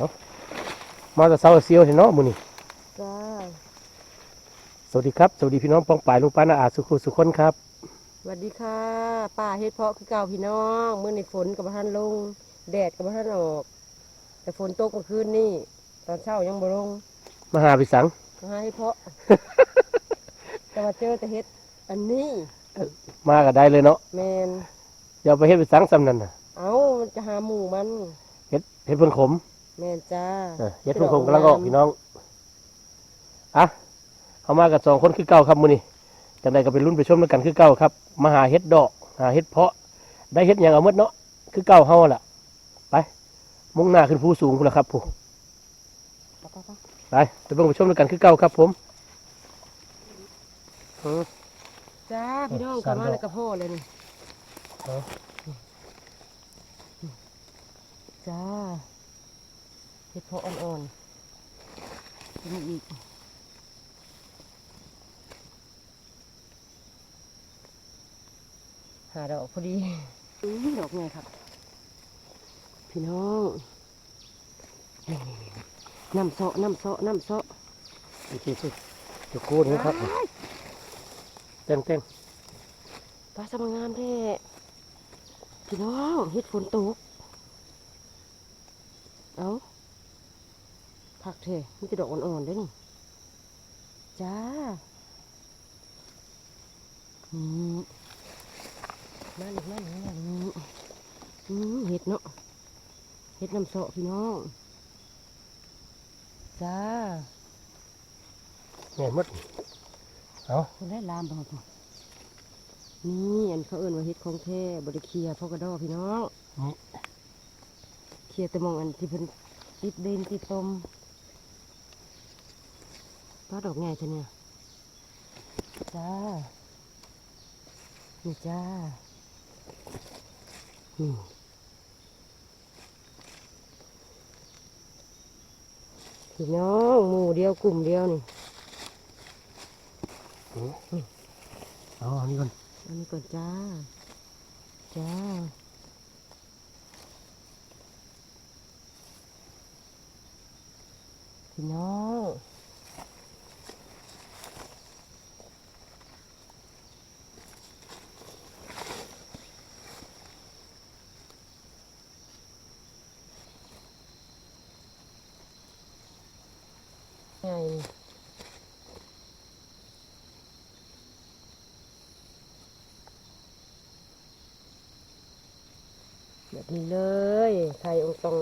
เอามาแต่เช้าเซียวเห็นเนาะมื้อนี้จ้าสวัสดีครับ สวัสดีพี่น้องปองป่ายลุงป้านาอาสุขุสุขคนครับสวัสดีค่ะป้าเฮ็ดเพาะคือเก่าพี่น้องมื้อนี้ฝนกับท่านลง แดดกับท่านออก แต่ฝนตกเมื่อคืนนี่ตอนเช้ายังบ่ลงมาหาพี่สังมาหาเฮ็ดเพาะ แต่ว่าเจอแต่เฮ็ดอันนี้ มาก็ได้เลยเนาะแมนอย่าไปเฮ็ดพี่สังซ้ำนั่นน่ะ เอ้ามันจะหาหมูมันเฮ็ดเฮ็ดเพิ่นขม แมนจ้าเออเฮ็ดเพิ่นขมกำลังออกพี่น้องอะเอามากับสองคนคือเก่าครับมื้อนี้จังไดก็ไปรุ่นไปชมด้วยกันคือเก่าครับมาหาเฮ็ดดอกหาเฮ็ดเพาะ ได้เฮ็ดหยังเอาหมดเนาะคือเก่าเฮาล่ะ ไป มุ่งหน้าขึ้นภูสูงพุ่นล่ะครับผู้ไปไปไปไปไปเบิ่งไปชมด้วยกันคือเก่าครับผมเออ จ้าพี่น้องสามกลับมาดอกแล้วก็พ่อเลยนี่เอาจ้า เฮ็ดเพาะอ่อนๆนี่อีกหาดอกพอดีอื้อดอกไงครับ พี่น้องนี่ๆๆน้ำเซาะน้ำเซาะน้ำเซาะอีกทีสิจะโคตรนะครับ เต้นเต้นปลาสมงามแท้พี่น้องเฮ็ดฝนตก เอาผัก เถอะมันจะดอกอ่อนๆเด้วยนี่ จ้าอืมมาหนึ่งมาหนึ่งมาหนึ่งอืมเห็ดเนาะเห็ดน้ำเสาะพี่น้อง จ้าแม่นหมดเอาคนได้ลามบ่พอนี่อันเขาเอิ่นว่าเห็ดของแท้บริเคลียร์พอกระดอพี่น้องนี่เคลียร์แต่หมองอันที่เพิ่นติดเด่นติดตม ป้าดอกไงเธอเนี่ยจ้า นี่จ้า นี่พี่น้องหมู่เดียวกลุ่มเดียวนี่เอาอันนี้ก่อน อันนี้ก่อนจ้า จ้าพี่น้อง นี้เลยไข่องตรง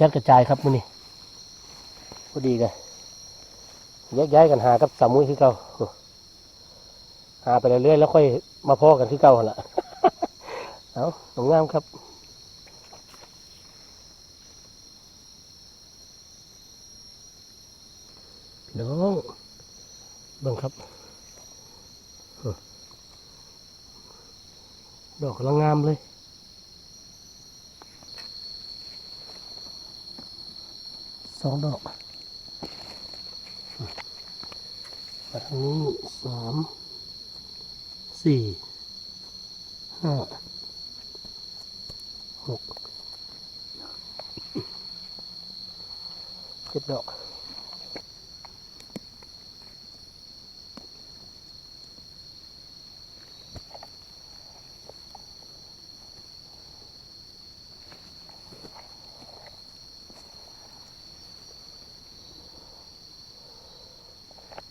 จัดกระจายครับมือนี้พอดีกันแยกย้ายกันหากับสามุ้ยคือเก่าหาไปเรื่อยๆแล้วค่อยมาพอกันคือเก่าหละเอาสงงามครับ พี่น้องเบิ่งครับเออดอกกำลังงามเลย สองดอกมาทางนี้สามสี่ห้าหกเจ็ดดอก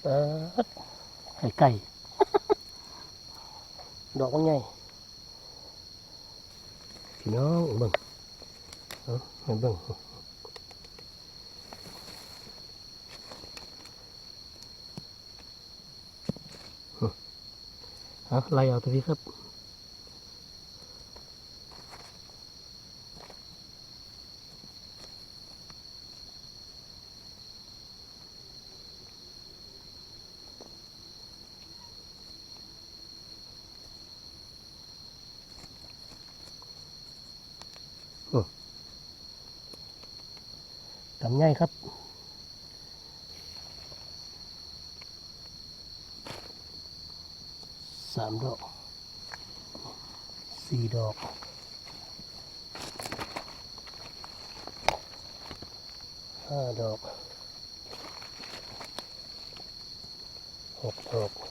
เอ อไข่ไก่ดอกมันใหญ่พี่น้องเบิ่งเออเบิ่งเอาไล่เอาตัวนี้ครับ ทำง่ายครับสามดอกสี่ดอกห้าดอกหกดอก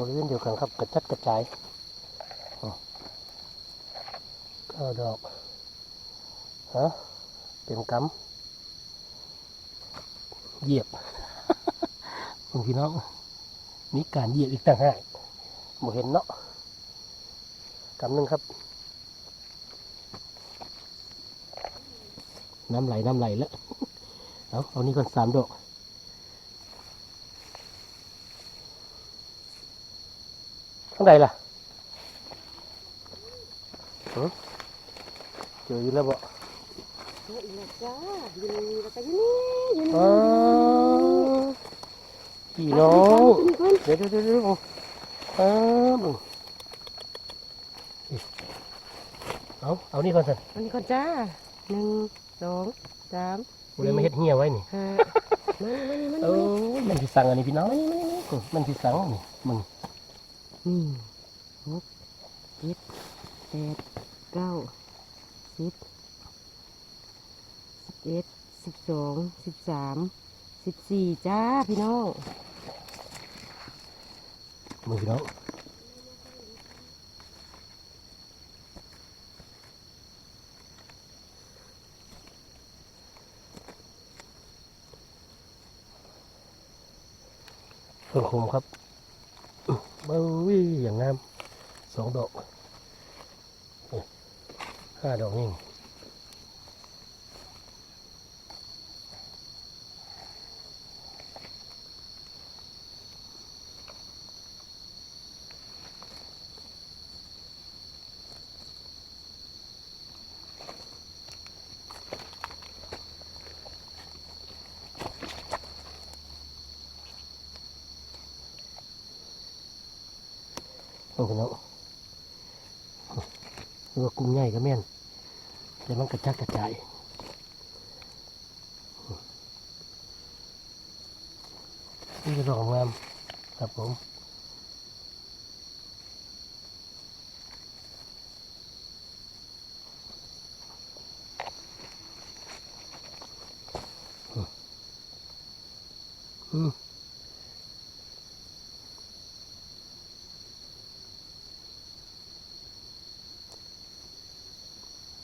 บริเวณเดียวกันครับกระจัดกระจายอ๋อเก้าดอกฮะเต็มกำเหยียบบางพี่น้องมีการเหยียบอีกต่างหากบ่เห็นเนาะกำหนึ่งครับ น้ำไหลน้ำไหลแล้วเอาเอานี่ก่อนสามดอก ข้างใดล่ะฮะเจออยู่แล้วบ่เฮ้ยอีกแล้วจ้าอยู่นี่แล้วก็อยู่นี่อยู่นี่อ้าวพี่น้องนี่ก่อนเดี๋ยวเดี๋ยวเดี๋ยวเดี๋ยวอ้าวมึงเอาเอานี่ก่อนสิอันนี้ก่อนจ้าหนึ่งสองสามกูเลยมาเฮ็ดเหี่ยไว้นี่ห้ามันมันมันเออมันที่สั่งอันนี้พี่น้องอืมมันที่สั่งนี่มึง อืมหกเจ็ดแปดเก้าสิบสิบเอ็ดสิบสองสิบสามสิบสี่จ้าพี่น้องมึงพี่น้องเพิ่งคมครับเบ้ย อย่างงามสองดอกห้าดอกนี่ เพิ่งพี่น้องเรือกุ้งใหญ่ก็แม่น แต่มันกระจัดกระจายนี่จะลองงามครับผม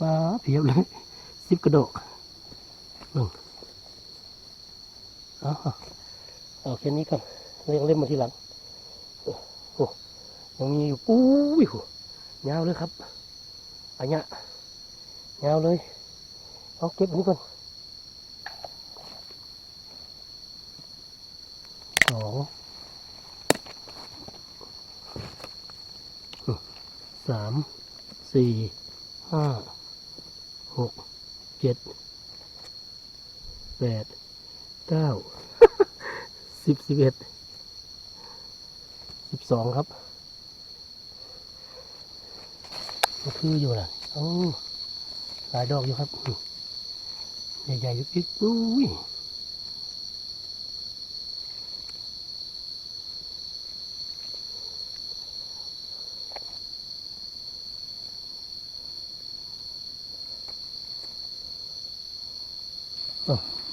ว้าเพียบเลยสิบกระโดกหนึ่งเอาเอาแค่นี้ก่อนเล่นเล่นมาทีหลังโอ้โหยังมีอยู่ปุ้ยโหยาวเลยครับอันเนี้ยยาวเลยเอาเก็บอันนี้ก่อนสองสามสี่ห้า จ็ดแปดเก้าสิบสิบเอ็ดสิบสองครับมันคืออยู่นะโอ้หลายดอกอยู่ครับ ใหญ่ๆอยู่อีกอุ้ย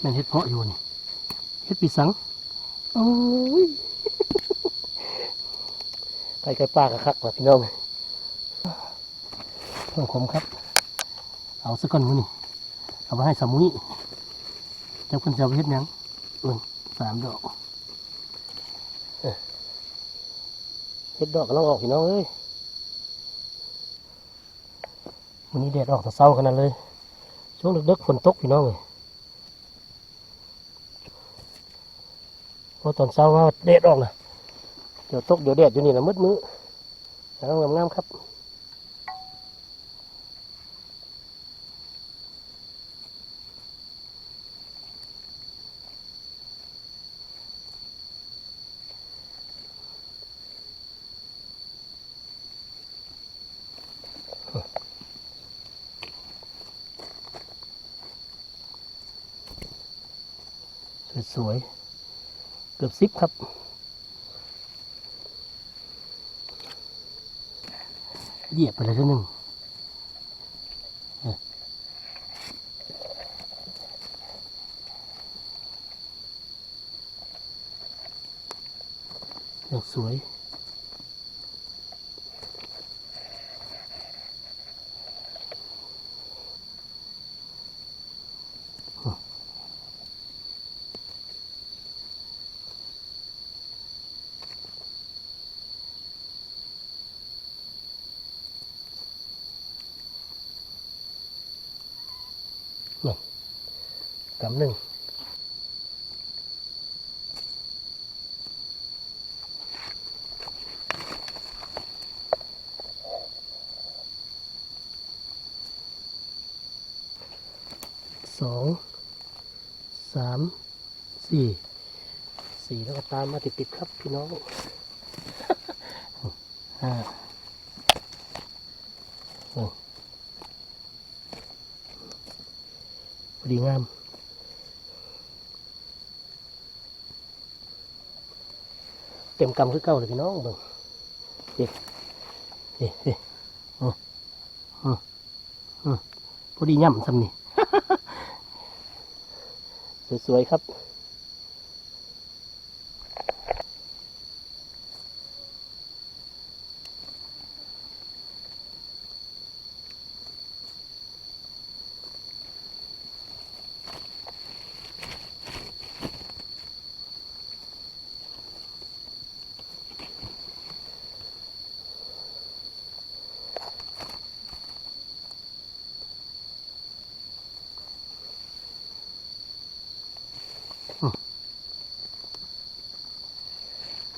เอ้าแมันเห็ดเพาะอยู่นี่เห็ดปีสัง โอ้ยไก่ไก่ปลากระคักว่ะพี่น้องเพิ่มขมครับ เอาสักก้อนมือนี่เอาไปให้สามุยจังเพิ่นจะเอาไปเฮ็ดหยังเอิ่นสามดอกเอ้อเฮ็ดดอกกำลังออกพี่น้องเอ้ยวันนี้แดดออกแต่เช้าขนาดเลย ช่วงดึกๆฝนตกพี่น้องเลย พราะตอนเช้าว่าแดดออกนะเดี๋ยวตกเดี๋ยวแดดอยู่นี่ละมืดมื้อแล้วงามๆครับสวยๆ เกือบสิบครับ เหยียบไปเลยทีหนึ่งเออยังสวย กำหนึ่งสองสามสี่สี่แล้วก็ตามมาติดๆครับพี่น้องห้าหกพอดีงาม ต็มกำคือเก่าเลยพี่น้องเบิ่งเด็เด็เด็อืมอืมอืมพอดีย่ำซ้ำนี่ สวยๆครับ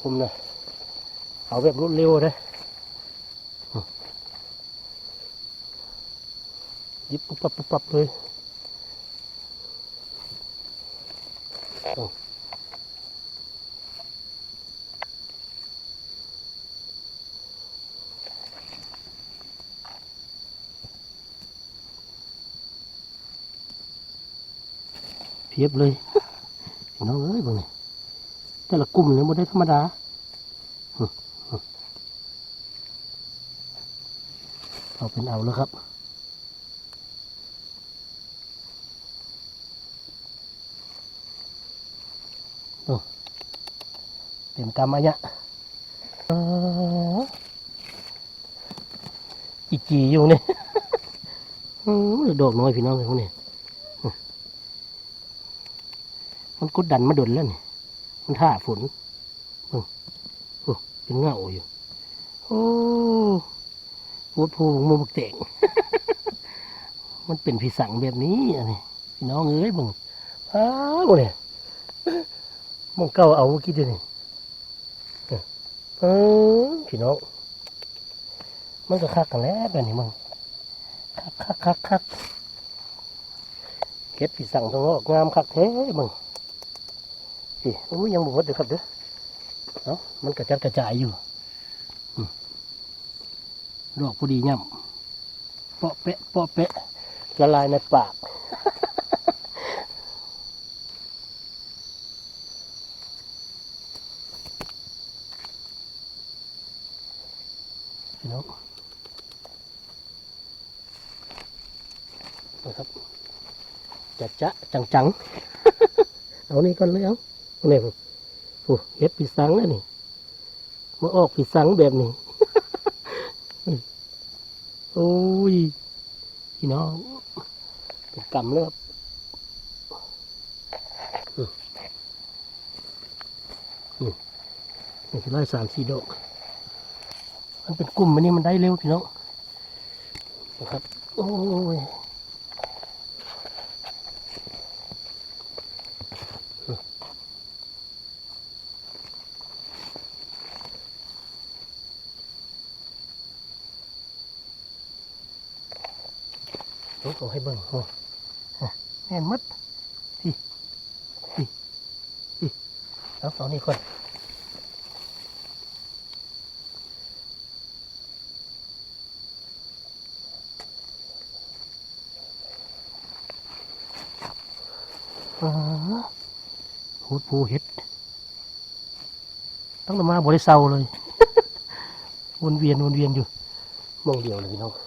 ผมนะเอาแบบรวดเร็วนะอืมหยิบปุ๊บปับปุ๊บปับเลยเพียบเลยน้องเอ้ยบางนี่ย แต่ละกลุ่มเนี่ยมันได้ธรรมดาเอาเป็นเอาแล้วครับโอ้เต็มกำอันเนี้ยอีจีอยู่เนี่อืมดอกน้อยพี่น้องเลยพวกนี้มันกดดันมาดนแล้วเนี่ย มันท่าฝนอืมโอ้เป็นเงาอยู่ โอ้โหดโพงมุมเต่งมันเป็นผีสังแบบนี้อันนี้พี่น้องเอ้ยมึงอ้าวเนี่ยมองเก้าเอาเมื่อกี้เดียวนี่เออพี่น้อง มันก็คักกันแล้วแบบนี้มึงคักคักคักคักเก็บผีสังตรงนอกงามคักแท้มึง พี่โอ้ยยังบวชเดี๋ยวครับเด้อเนาะมันกระจัดกระจายอยู่ดอกพอดีย่ำเปาะเปะเปาะเปะละลายในปากน้องนะครับจัดจะจังจังๆ เอานี่ก่อนเลยเอา เนี่ยโอ้เฮ็ดปีสังแล้วนี่มาออกปีสังแบบนี้โอ้ยพี่น้องเป็นกำเลิบอืมอืมนี่คือไล่สามสี่ดอกมันเป็นกลุ่มมันนี่มันได้เร็วพี่น้องนะครับ โอ้ย ยกเอาให้เบิ่งโอ้อ่แน่นมัดพี่พี่พี่เอาเอานี่ก่อนอ๋อพูดผู้เฮ็ด ตั้งแต่มาบริเซาเลย วนเวียนวนเวียนอยู่มองเดียวเลยพี่น้อง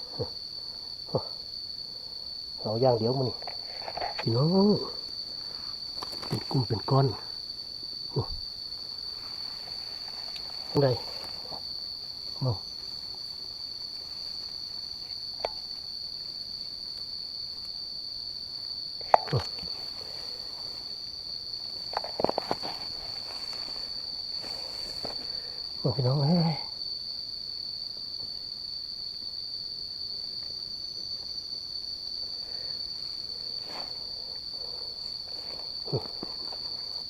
เอาอย่างเดียวมันพี่น้องเป็นกลุ่มเป็นก้อนอ้ตรมองมองพี่น้องเอ้ย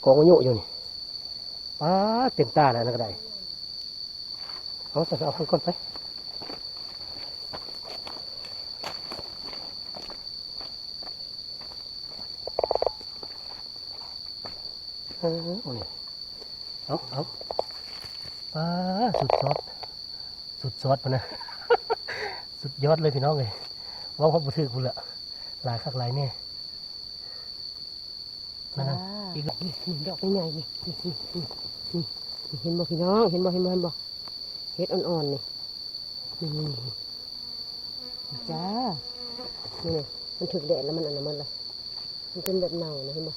กองอายุอยู่นี่ป้าเต็มตาแล้วนะก็ได้เอาแต่เอาข้างก้นไปเออโอ้ยเอาเอาป้าสุดซอดสุดซอดปะนะสุดยอดเลยพี่น้องเลยว่าเขาบุถือกูละหลายคักหลายเนี่ยนั่น นี่นี่ดอกใหญ่นี่นี่นี่นี่เห็นบ่พี่น้อง เห็นบ่เห็นบ่เห็นบ่เฮ็ดอ่อนๆนี่นี่นี่จ้านี่นี่มันถึกแดดแล้วมันอันนั้นมันเลยมันเป็นแบบเน่านะเห็นบ่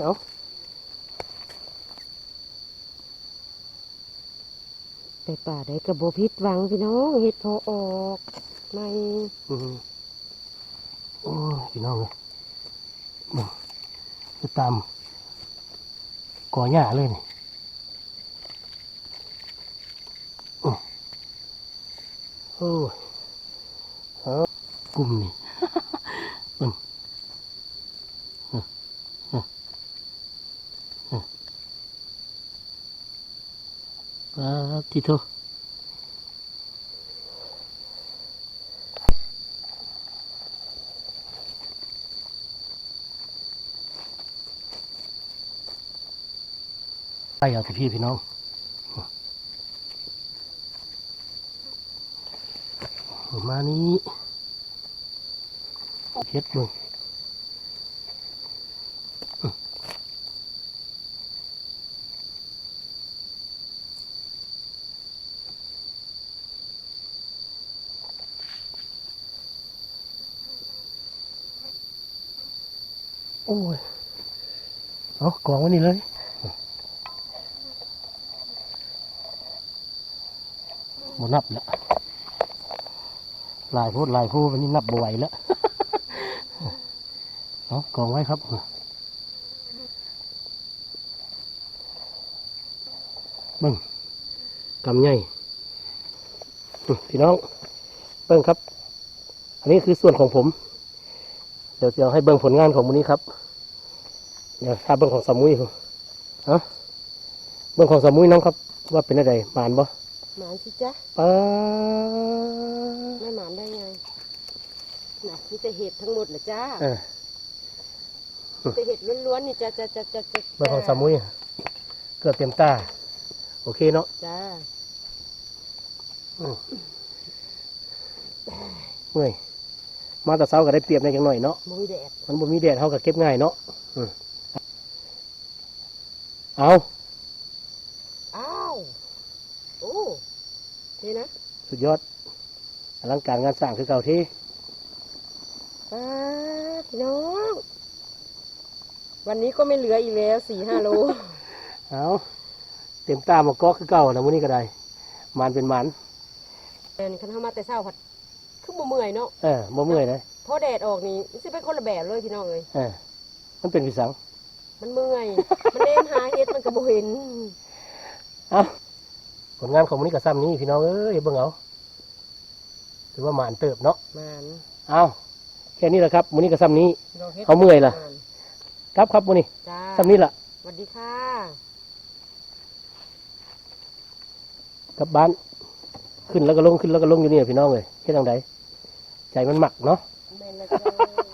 เอาไปป่าได้กระโบพิษหวังพี่น้องเฮ็ดพอออก ไม่อืมโอ้ยพี่น้องเลยมึงไปตามก่อหญ้าเลยนี่อื้อโอ้ยเอากลุ่มนี่มึงอื้ออื้ออื้ออ่าที่เถอะไปเอาที่พี่พี่น้องประมาณนี้เฮ็ดมึงโอ้ย เอากองว้นี่เลย บนับแล้วลายพูดลายพูดวันนี้นับบ่ไหวแล้วเอากองไว้ครับเบิ้งกำใหญ่อื้อพี่น้องเบิ้งครับ อันนี้คือส่วนของผม เดี๋ยวจะเอาให้เบิ้งผลงานของมูนี้ครับ เดี๋ยวถ้าเบิ้งของสามุยครับเอาเบิ้งของสามุยน้องครับ ว่าเป็นอะไรบานบ่ หมานสิจ๊ะป้าไม่หมานได้ไงน่ะมีแต่เห็ดทั้งหมดเหรอจ้าเออมีแต่เห็ดล้วนๆนี่จ้าจ้าจ้าจ้าจ้าเบอร์ของสามุยเกือบเต็มตา โอเคเนาะจ้าเมื่อยมาแต่เช้าก็ได้เปรียบในจังหน่อยเนาะมุ้ยแดดมันบ่มีแดดเท่ากับเก็บง่ายเนาะอืมเอา อ้าวโอ้ นี่นะสุดยอดอลังการงานสร้างคือเก่าที่ป้าดพี่น้อง วันนี้ก็ไม่เหลืออีกแล้วสี่ห้าโล เอาเต็มตามาก็คือเก่าแล้วมื้อนี้ก็ได้มันเป็นมันแอนคันเข้ามาแต่เช้าผัดคือบ่เมื่อยเนาะเออบ่เมื่อยเลยพอแดดออกนี่มันสิเป็นคนละแบบเลยพี่น้องเอ้ยเออมันเป็นวิสังมันเมื่อย มันเล่นหาเฮ็ดมันก็บ่เห็น เอา ผลงานของมื้อนี้ก็ซ้ำนี้พี่น้องเอ้ยเบิ่งเอาถือว่าหมานเติบเนาะมานเอาแค่นี้แหละครับมื้อนี้ก็ซ้ำนี้พี่น้องฮ็ดเอาเมื่อยล่ะมานครับครับมื้อนี้จ้าซ้ำนี้ล่ะสวัสดีค่ะกลับบ้านขึ้นแล้วก็ลงขึ้นแล้วก็ลงอยู่นี่พี่น้องเลยเฮ็ดจังไดใจมันหมักเนาะ แม่นแล้วจ้า